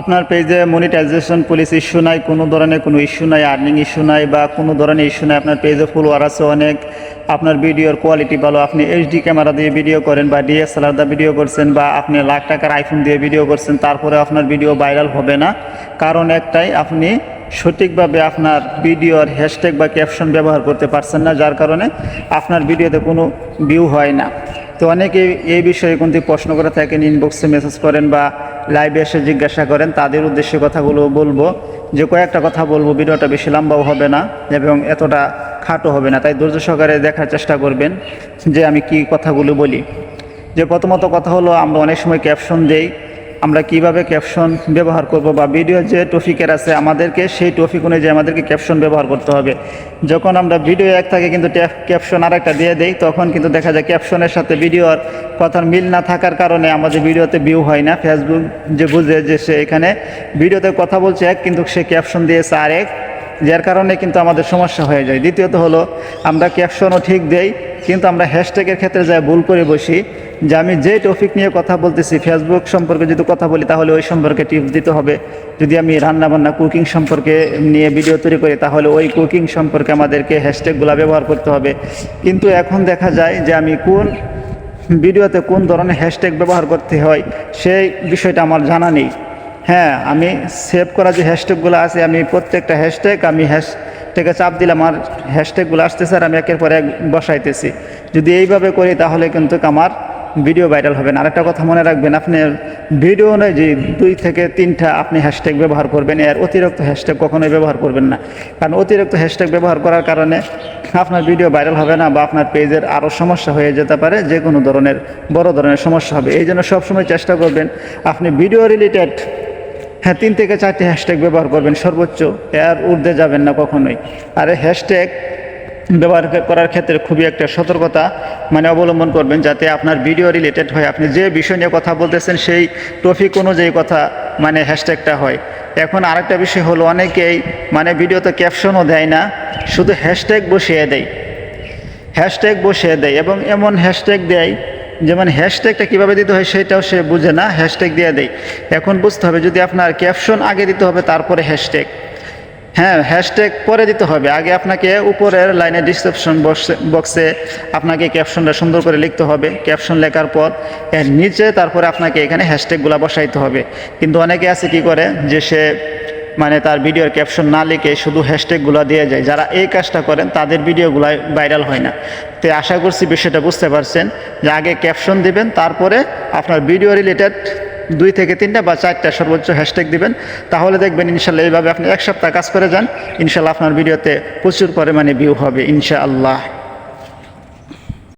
আপনার পেজে monetization police issue নাই, কোনো ধরনের কোনো ইস্যু নাই আর্নিং ইস্যু নাই বা কোনো ধরনের ইস্যু নাই, আপনার পেজে ফলোয়ার আছে অনেক, আপনার ভিডিওর কোয়ালিটি ভালো, আপনি এইচডি ক্যামেরা দিয়ে ভিডিও করেন বা ডিএসএলআর দিয়ে ভিডিও করছেন বা আপনি লাখ টাকার আইফোন দিয়ে ভিডিও করছেন, তারপরে আপনার ভিডিও ভাইরাল হবে না। কারণ একটাই, আপনি সঠিকভাবে আপনার ভিডিওর হ্যাশট্যাগ বা ক্যাপশন ব্যবহার করতে পারছেন না, যার কারণে আপনার ভিডিওতে কোনো ভিউ হয় না। তো অনেকে এই বিষয়ে কিন্তু প্রশ্ন করে থাকেন ইনবক্সে মেসেজ করেন বা লাইভে এসে জিজ্ঞাসা করেন, তাদের উদ্দেশ্যে কথাগুলো বলব। যে কয়েকটা কথা বলব, ভিডিওটা বেশি লম্বাও হবে না এবং এতটা খাটো হবে না। তাই ধৈর্য সহকারে দেখার চেষ্টা করবেন যে আমি কি কথাগুলো বলি। যে প্রথমত কথা হলো, আমরা অনেক সময় ক্যাপশন দেই আমরা কীভাবে ক্যাপশন ব্যবহার করব বা ভিডিও যে টপিকের আছে আমাদেরকে, সেই টপিক অনুযায়ী আমাদেরকে ক্যাপশন ব্যবহার করতে হবে। যখন আমরা ভিডিও এক থাকে কিন্তু ক্যাপশন আর একটা দিয়ে দেই, তখন কিন্তু দেখা যায় ক্যাপশনের সাথে ভিডিওর কথার মিল না থাকার কারণে আমাদের ভিডিওতে ভিউ হয় না। ফেসবুক যে বুঝে যে সে এখানে ভিডিওতে কথা বলছে এক, কিন্তু সে ক্যাপশন দিয়েছে আর এক যার কারণে কিন্তু আমাদের সমস্যা হয়ে যায়। দ্বিতীয়ত হলো, আমরা ক্যাপশনও ঠিক দেই, কিন্তু আমরা হ্যাশট্যাগের ক্ষেত্রে যাই ভুল করে বসি যে আমি যে টপিক নিয়ে কথা বলতেছি ফেসবুক সম্পর্কে যদি কথা বলি, তাহলে ওই সম্পর্কে টিপস দিতে হবে। যদি আমি রান্নাবান্না কুকিং সম্পর্কে নিয়ে ভিডিও তৈরি করি, তাহলে ওই কুকিং সম্পর্কে আমাদেরকে হ্যাশট্যাগুলো ব্যবহার করতে হবে। কিন্তু এখন দেখা যায় যে আমি কোন ভিডিওতে কোন ধরনের হ্যাশট্যাগ ব্যবহার করতে হয়, সেই বিষয়টা আমার জানা নেই। হ্যাঁ আমি সেভ করা যে হ্যাশট্যাগুলো আছে, আমি প্রত্যেকটা হ্যাশট্যাগ আমি হ্যাশট্যাগে চাপ দিলাম আমার হ্যাশট্যাগুলো আসতেছে আর আমি একের পর এক বসাইতেছি। যদি এইভাবে করি, তাহলে কিন্তু আমার ভিডিও ভাইরাল হবে না। আরেকটা কথা মনে রাখবেন, আপনি ভিডিও অনুযায়ী দুই থেকে তিনটা আপনি হ্যাশট্যাগ ব্যবহার করবেন, এর অতিরিক্ত হ্যাশট্যাগ কখনোই ব্যবহার করবেন না। কারণ অতিরিক্ত হ্যাশট্যাগ ব্যবহার করার কারণে আপনার ভিডিও ভাইরাল হবে না বা আপনার পেজের আরও সমস্যা হয়ে যেতে পারে, যে কোনো ধরনের, বড় ধরনের সমস্যা হবে। এই জন্য সবসময় চেষ্টা করবেন, আপনি ভিডিও রিলেটেড হ্যাঁ তিন থেকে চারটি হ্যাশট্যাগ ব্যবহার করবেন, সর্বোচ্চ, এর ঊর্ধ্বে যাবেন না কখনোই। আর হ্যাশট্যাগ ব্যবহার করার ক্ষেত্রে খুবই একটা সতর্কতা মানে অবলম্বন করবেন যাতে আপনার ভিডিও রিলেটেড হয়। আপনি যে বিষয় নিয়ে কথা বলতেছেন, সেই টপিক অনুযায়ী কথা মানে হ্যাশট্যাগটা হয়। এখন আরেকটা বিষয় হলো, অনেকেই মানে ভিডিওতে ক্যাপশনও দেয় না, শুধু হ্যাশট্যাগ বসিয়ে দেয়। হ্যাশট্যাগ বসিয়ে দেয় এবং এমন হ্যাশট্যাগ দেয়, যেমন হ্যাশট্যাগটা কীভাবে দিতে হয় সেটাও সে বুঝে না হ্যাশট্যাগ দিয়ে দেয়। এখন বুঝতে হবে, যদি আপনার ক্যাপশন আগে দিতে হবে, তারপরে হ্যাশট্যাগ হ্যাঁ হ্যাশট্যাগ পরে দিতে হবে। আগে আপনাকে উপরের লাইনে ডিসক্রিপশন বক্সে আপনাকে ক্যাপশনটা সুন্দর করে লিখতে হবে। ক্যাপশন লেখার পর এর নিচে তারপরে আপনাকে এখানে হ্যাশট্যাগুলো বসাইতে হবে। কিন্তু অনেকে আছে কি করে যে সে মানে তার ভিডিওর ক্যাপশন না লিখে শুধু হ্যাশট্যাগুলো দিয়ে যায়। যারা এই কাজটা করেন, তাদের ভিডিওগুলো ভাইরাল হয় না। তো আশা করছি বিষয়টা বুঝতে পারছেন যে আগে ক্যাপশন দিবেন, তারপরে আপনার ভিডিও রিলেটেড দুই থেকে তিনটা বা চারটা সর্বোচ্চ হ্যাশট্যাগ দিবেন। তাহলে দেখবেন ইনশাল্লাহ এইভাবে আপনি এক সপ্তাহ কাজ করে যান। ইনশাল্লাহ আপনার ভিডিওতে প্রচুর পরিমাণে ভিউ হবে ইনশাআল্লাহ।